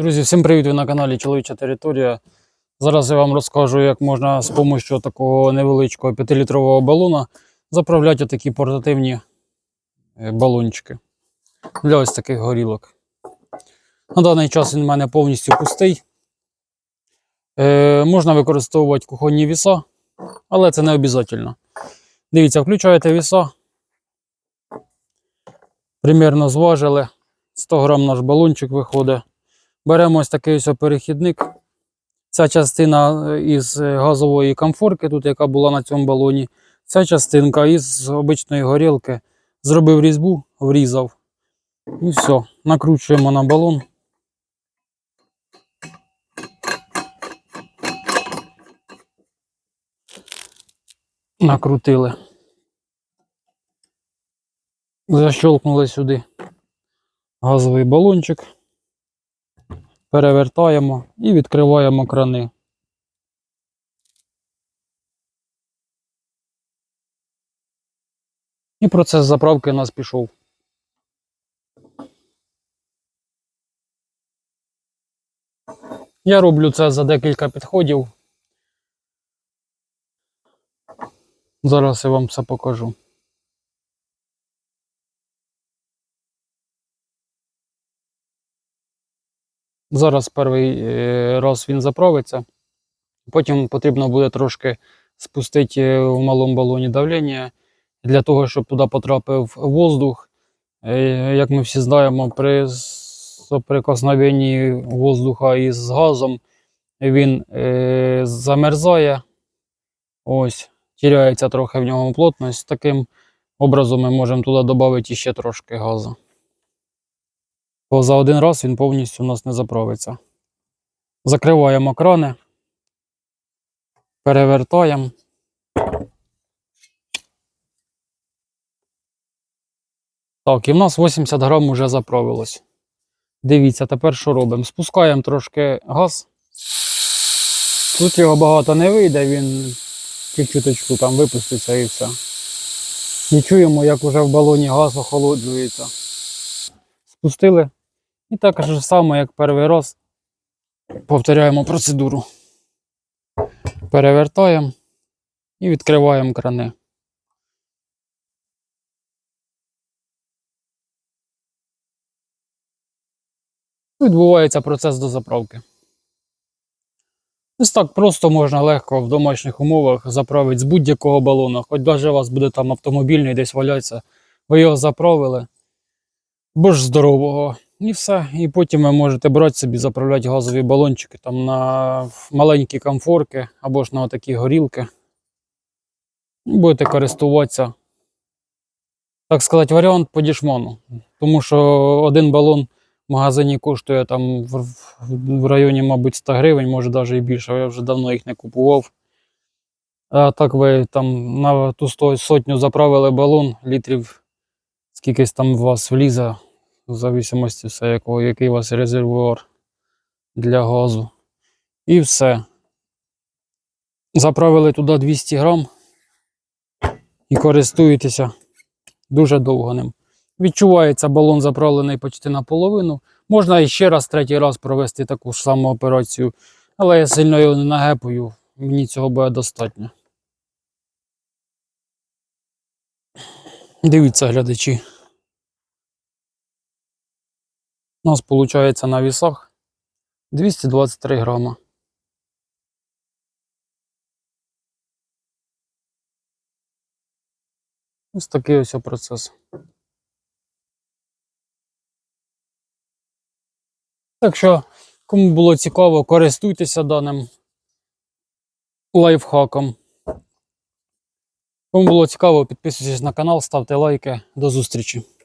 Друзі, всім привіт! Ви на каналі Чоловіча Територія. Зараз я вам розкажу, як можна з допомогою такого невеличкого 5-літрового балона заправляти такі портативні е, балончики для ось таких горілок. На даний час він у мене повністю пустий. Е, можна використовувати кухонні віса, але це не обов'язково. Дивіться, включаєте віса. Примірно зважили. 100 грам наш балончик виходить. Беремо ось такий ось перехідник. Ця частина е, із е, газової комфорки, тут яка була на цьому балоні. Ця частинка із обичної горілки. Зробив різьбу, врізав. І все. Накручуємо на балон. Накрутили. Защелкнули сюди газовий балончик перевертаємо і відкриваємо крани. І процес заправки у нас пішов. Я роблю це за декілька підходів. Зараз я вам все покажу. Зараз перший е, раз він заправиться. Потім потрібно буде трошки спустити е, в малому балоні давлення для того, щоб туди потрапив воздух. Е, Як ми всі знаємо, при соприкосновенні воздуха із газом він замерзає. Ось, тіряється трохи в ньому плотність. Таким образом ми можемо туди додати ще трошки газу. Бо за один раз він повністю у нас не заправиться. Закриваємо крани, перевертаємо. Так, і в нас 80 грам вже заправилось. Дивіться, тепер що робимо? Спускаємо трошки газ. Тут його багато не вийде, він чуть-чуточку там випуститься і все. І чуємо, як вже в балоні газ охолоджується. Спустили. І так же само, як перший раз, повторяємо процедуру. Перевертаємо і відкриваємо крани. Відбувається процес дозаправки. Ось так просто можна легко в домашніх умовах заправити з будь-якого балона. Хоч навіть у вас буде там автомобільний десь валяється, ви його заправили. Бо ж здорового. І все. І потім ви можете брати собі, заправляти газові балончики там на маленькі комфорки або ж на такі горілки. І будете користуватися, так сказати, варіант по дішману. Тому що один балон в магазині коштує там в, районі, мабуть, 100 гривень, може навіть і більше. Я вже давно їх не купував. А так ви там на ту сотню заправили балон, літрів скількись там у вас влізе, в зависимості все, який у вас резервуар для газу. І все. Заправили туди 200 грам і користуєтеся дуже довго ним. Відчувається балон заправлений почти наполовину. Можна і ще раз, третій раз провести таку ж саму операцію, але я сильно його не нагепую, мені цього буде достатньо. Дивіться, глядачі. У нас виходить на вісах 223 грама. Ось такий ось процес. Так що, кому було цікаво, користуйтеся даним лайфхаком. Кому було цікаво, підписуйтесь на канал, ставте лайки. До зустрічі!